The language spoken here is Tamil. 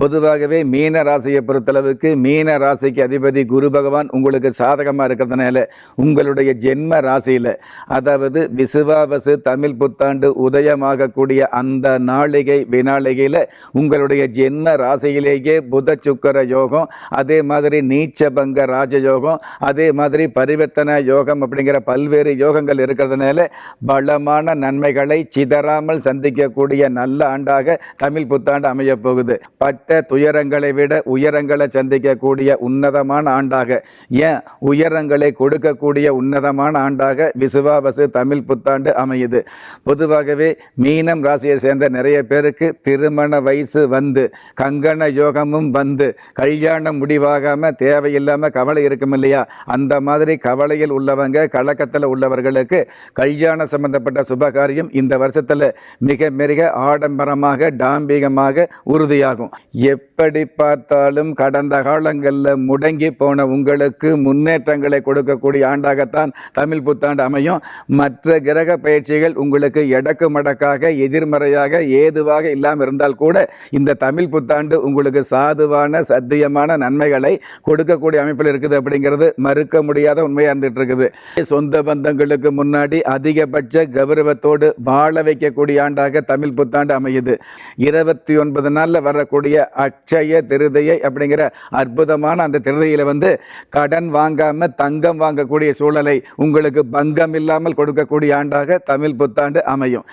பொதுவாகவே மீன ராசியை பொறுத்தளவுக்கு மீன ராசிக்கு அதிபதி குரு பகவான் உங்களுக்கு சாதகமாக இருக்கிறதுனால உங்களுடைய ஜென்ம ராசியில் அதாவது விசுவாவசு தமிழ் புத்தாண்டு உதயமாகக்கூடிய அந்த நாளிகை வினாளிகையில் உங்களுடைய ஜென்ம ராசியிலேயே புத சுக்கர யோகம் அதே மாதிரி நீச்சபங்க ராஜயோகம் அதே மாதிரி பரிவர்த்தன யோகம் அப்படிங்கிற பல்வேறு யோகங்கள் இருக்கிறதுனால பலமான நன்மைகளை சிதறாமல் சந்திக்கக்கூடிய நல்ல ஆண்டாக தமிழ் புத்தாண்டு அமையப் போகுது. பட்ட துயரங்களை விட உயரங்களை சந்திக்கக்கூடிய உன்னதமான ஆண்டாக. ஏன்? உயரங்களை கொடுக்கக்கூடிய உன்னதமான ஆண்டாக விசுவாவசு தமிழ் புத்தாண்டு அமையுது. பொதுவாகவே மீனம் ராசியை சேர்ந்த நிறைய பேருக்கு திருமண வயசு வந்து கங்கண யோகமும் வந்து கல்யாணம் முடிவாகாமல் தேவையில்லாமல் கவலை இருக்கும் இல்லையா? அந்த மாதிரி கவலையில் உள்ளவங்க கலக்கத்தில் உள்ளவர்களுக்கு கல்யாணம் சம்பந்தப்பட்ட சுபகாரியம் இந்த வருஷத்தில் மிக மிக ஆடம்பரமாக டாம்பிகமாக உறுதியாகும். எப்படி பார்த்தாலும் கடந்த காலங்களில் முடங்கி போன உங்களுக்கு முன்னேற்றங்களை கொடுக்கக்கூடிய ஆண்டாகத்தான் தமிழ் புத்தாண்டு அமையும். மற்ற கிரக பயிற்சிகள் உங்களுக்கு எடக்கு மடக்காக எதிர்மறையாக ஏதுவாக இல்லாமல் இருந்தால் கூட இந்த தமிழ் புத்தாண்டு உங்களுக்கு சாதுவான சத்தியமான நன்மைகளை கொடுக்கக்கூடிய அமைப்பில் இருக்குது அப்படிங்கிறது மறுக்க முடியாத உண்மையாக இருந்துட்டு இருக்குது சொந்த பந்தங்களுக்கு முன்னாடி அதிகபட்ச கௌரவத்தோடு வாழ வைக்கக்கூடிய ஆண்டாக தமிழ் புத்தாண்டு அமையுது. இருபத்தி ஒன்பது நாளில் வரக்கூடிய அக்ஷய திருதையை அப்படிங்கிற அற்புதமான அந்த திருதையில் வந்து கடன் வாங்காமல் தங்கம் வாங்கக்கூடிய சூழலை உங்களுக்கு பங்கம் இல்லாமல் கொடுக்கக்கூடிய ஆண்டாக தமிழ் புத்தாண்டு அமையும்.